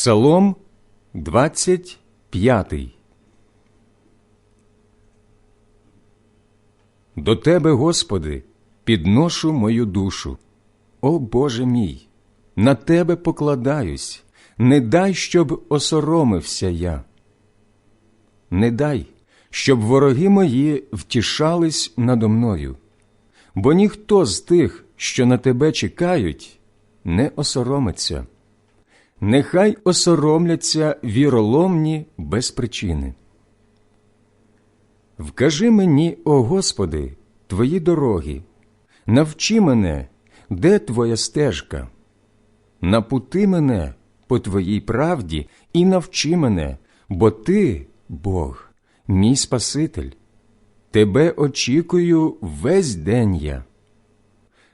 Псалом 25 До Тебе, Господи, підношу мою душу. О Боже мій, на Тебе покладаюсь, не дай, щоб осоромився я. Не дай, щоб вороги мої втішались надо мною, бо ніхто з тих, що на тебе чекають, не осоромиться. Нехай осоромляться віроломні без причини. Вкажи мені, о Господи, твої дороги, навчи мене, де твоя стежка, напути мене по твоїй правді і навчи мене, бо ти, Бог, мій Спаситель. Тебе очікую весь день я.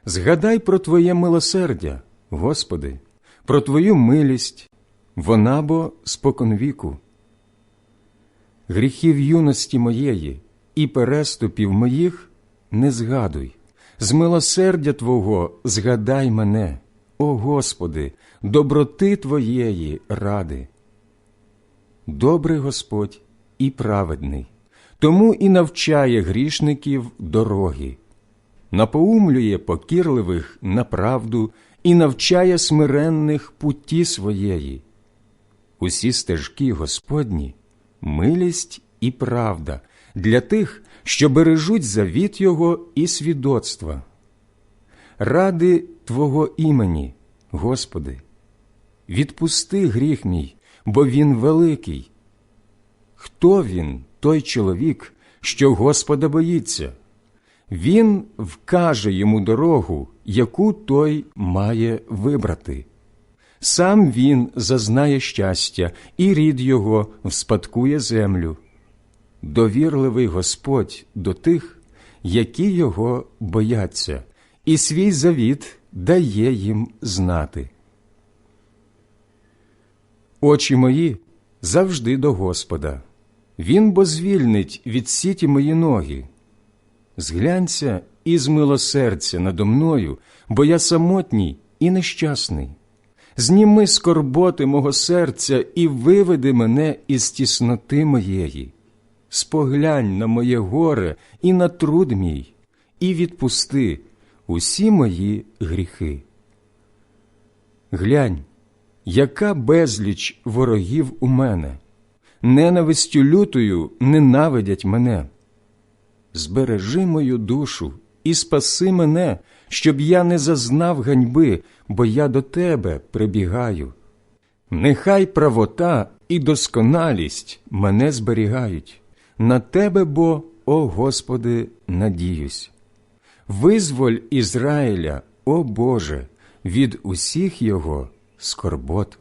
Згадай про Твоє милосердя, Господи, про Твою милість, вона бо споконвіку. Гріхів юності моєї і переступів моїх не згадуй, з милосердя Твого згадай мене, о Господи, доброти Твоєї ради. Добрий Господь і праведний, тому і навчає грішників дороги, напоумлює покірливих на правду і навчає смиренних путі своєї. Усі стежки Господні милість і правда для тих, що бережуть завіт Його і свідоцтва. Ради Твого імені, Господи, відпусти гріх мій, бо він великий. Хто він, той чоловік, що Господа боїться? Він вкаже йому дорогу, яку той має вибрати. Сам він зазнає щастя, і рід його вспадкує землю. Довірливий Господь до тих, які його бояться, і свій завіт дає їм знати. Очі мої завжди до Господа. Він бо звільнить від сіті мої ноги. Зглянься і змилосердься надо мною, бо я самотній і нещасний. Зніми скорботи мого серця і виведи мене із тісноти моєї. Споглянь на моє горе і на труд мій, і відпусти усі мої гріхи. Глянь, яка безліч ворогів у мене, ненавистю лютою ненавидять мене. Збережи мою душу і спаси мене, щоб я не зазнав ганьби, бо я до тебе прибігаю. Нехай правота і досконалість мене зберігають, на тебе бо, о Господи, надіюсь. Визволь Ізраїля, о Боже, від усіх його скорбот.